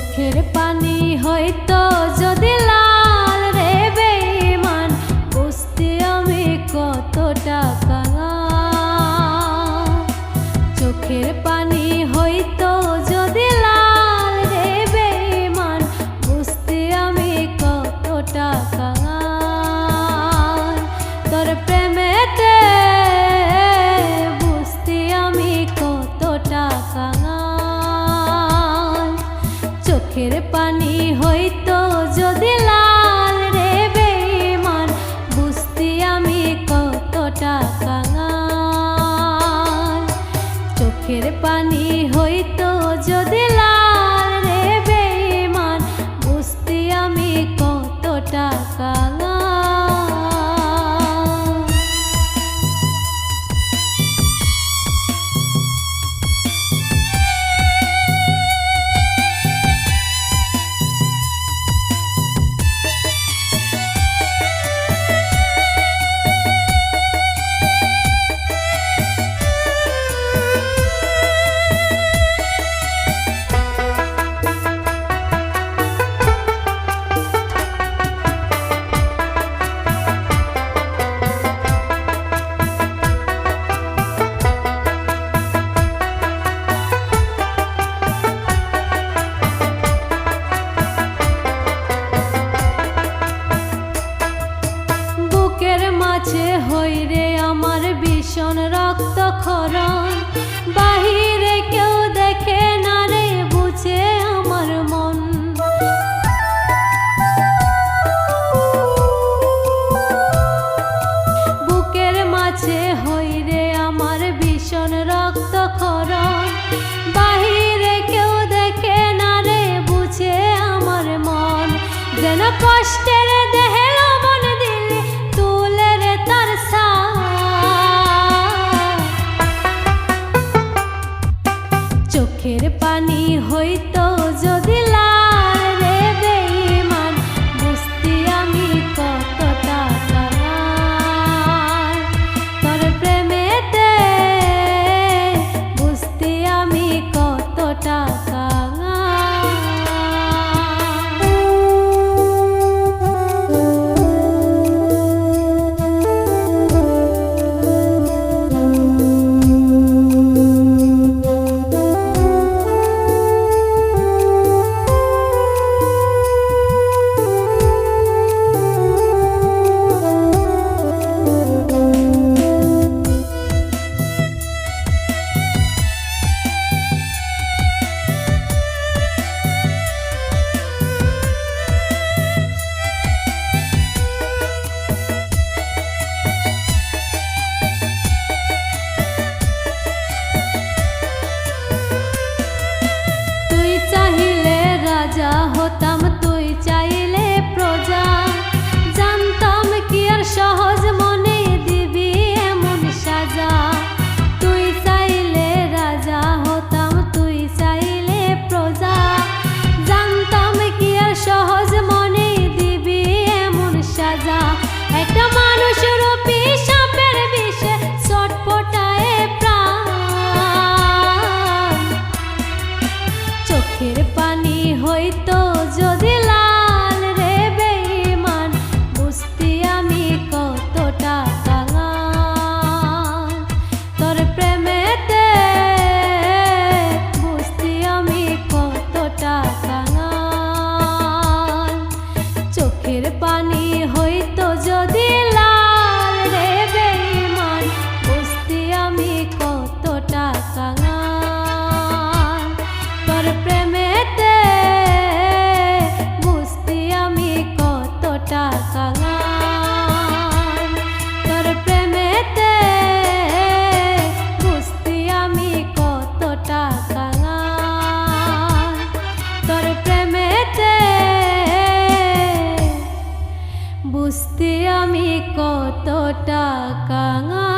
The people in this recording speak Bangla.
চোখের পানি হয়তো যদি চোখের পানি হইতো যদি লাল রে বেমার বুঝতি আমি কতটা টাকা চোখের পানি হইতো খরণ। বাহিরে কেউ দেখে না রে বুঝে। চোখের পানি হইতো যদি লা পানি হইতো যদি বুঝতে আমি কতটা কাঙা